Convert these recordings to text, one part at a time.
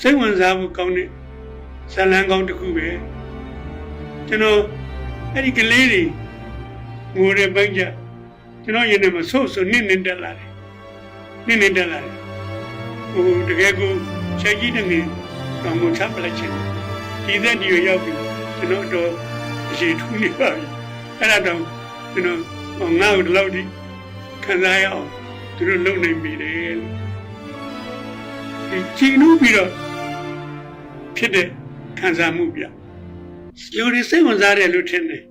စိတ်ဝင်စားဖို့ကောင်းတဲ့ဇာတ်လမ်းကောင်းတစ်ခုပဲကျွန်တော်အဲ့ဒီကလေးတွေငိုတဲ့ပိုင်းကြကျွန်တော်ရင်ထဲမှာဆိုးဆိုးနစ်နစ်တက်လာတယ်နစ်နစ်တက်လာတယ်ဟိုတကယ်ကိုချက်ကြီးတငယ်တော့ငိုချပလိုက်ချင်တယ်ဒီသက်ဒီကိုရောက်ပြီကျွန်တော်တော့အရှိထူးနေပါပြီအဲ့ဒါတော့ကျွန်တော်ဟောငါ့ကိုဒီလောက်ဒီခံစားရအောင်သူတို့လုပ်နိုင်ပြီလေလို့ဒီကြည်နူးပြီးတော့ ဖြစ်တဲ့ခံစားမှုပြလူတွေစိတ်ဝင်စားတယ်လို့ထင်တယ်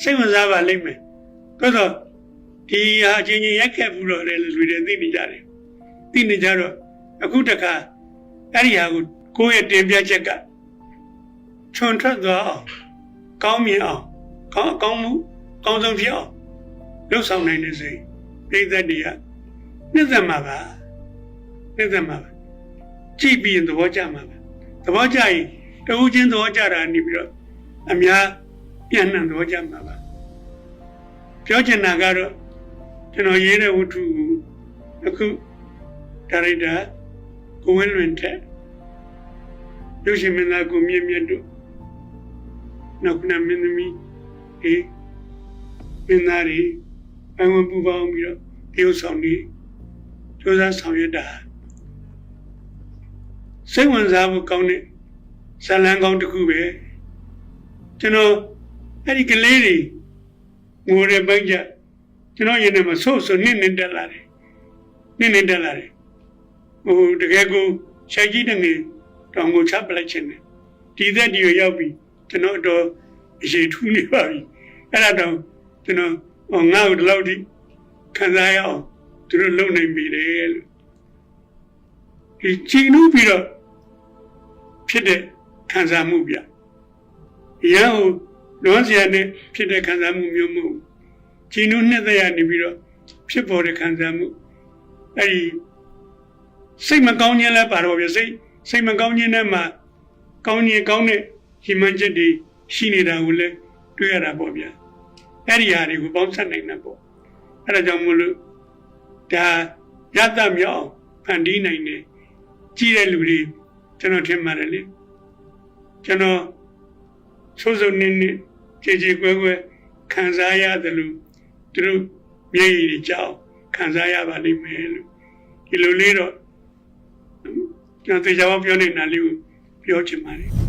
စိတ်ဝင်စားပါလိမ့်မယ်သို့တော့ဒီဟာအချင်းချင်းရက်ခက်ဘူးတော့လေလူတွေသိနေကြတယ်သိနေကြတော့အခုတခါအဲ့ဒီဟာကိုကိုယ့်ရဲ့တင်ပြချက်ကခြုံထွက်သွားအောင်ကောင်းမြင်အောင်ကောင်းအကောင်းမှုကောင်းဆုံးဖြစ်အောင်လှုပ်ဆောင်နိုင်နေစေပြိဿတ်တွေကနှစ်သက်မှာပါနှစ်သက်မှာပါကြည့်ပြီးရင်သဘောကျမှာပါ သဘောကျရင်တဦးချင်းသဘောကျတာနေပြီးတော့အများပြန်နှံသဘောကျမှာပါပြောချင်တာကတော့ကျွန်တော်ရေးတဲ့ဝတ္ထုကိုအခုဒါရိုက်တာကိုဝင်းလွင်ထက်ရုပ်ရှင်မင်းသားကိုမြင့်မြတ်တို့နောက်ခုနမင်းသမီးအေးမင်းသားတွေအဝင်ပူပေါင်းပြီးတော့တရုပ်ဆောင်နေစူးစမ်းဆောင်ရွက်တာ စိတ်ဝင်စားဖို့ကောင်းတဲ့ဇာတ်လမ်းကောင်းတစ်ခုပဲကျွန်တော်အဲ့ဒီကလေးတွေငိုတဲ့ပိုင်းကြကျွန်တော်ရင်ထဲမှာဆိုးဆိုးနစ်နစ်တက်လာတယ်နစ်နစ်တက်လာတယ်ဟိုတကယ်ကိုချက်ကြီးတငယ်တောင်ကိုချပလိုက်ခြင်းတယ်ဒီသက်ဒီကိုရောက်ပြီကျွန်တော်တော့အရှိထူးနေပါပြီအဲ့ဒါတော့ကျွန်တော်ဟောငါ့ကိုဒီလောက်ထိခံစားရအောင်သူတို့လုပ်နိုင်ပြီလေလို့ဒီချီနူးပြီးတော့ ဖြစ်တဲ့ခံစားမှုပြရန်ဟိုလွန်စရာနဲ့ဖြစ်တဲ့ခံစားမှုမျိုးမဟုတ်ချီနူးနှစ်သက်ရနေပြီးတော့ဖြစ်ပေါ်တဲ့ခံစားမှုအဲ့ဒီစိတ်မကောင်းခြင်းလည်းပါတော့ပြစိတ်စိတ်မကောင်းခြင်းနဲ့မှကောင်းခြင်းကောင်းတဲ့ဟိမန်ချက်တွေရှိနေတာကိုလည်းတွေ့ရတာပေါ့ဗျာအဲ့ဒီဟာတွေကိုပေါင်းစပ်နိုင်တာပေါ့အဲ့ဒါကြောင့်မလို့ဒါရတတ်မြောက်ဖန်တီးနိုင်တယ်ကြည့်တဲ့လူတွေ ကျွန်တော်ထင်ပါတယ်လေကျွန်တော်ဆိုးဆိုးနေနေကြည်ကြည်ကွယ်ကွယ်ခံစားရတယ်လို့သူတို့မျက်ရည်တွေကြောက်ခံစားရပါလိမ့်မယ်လို့ဒီလိုလေးတော့ကျွန်တော်တရားပြောနေတာလေးကိုပြောချင်ပါတယ်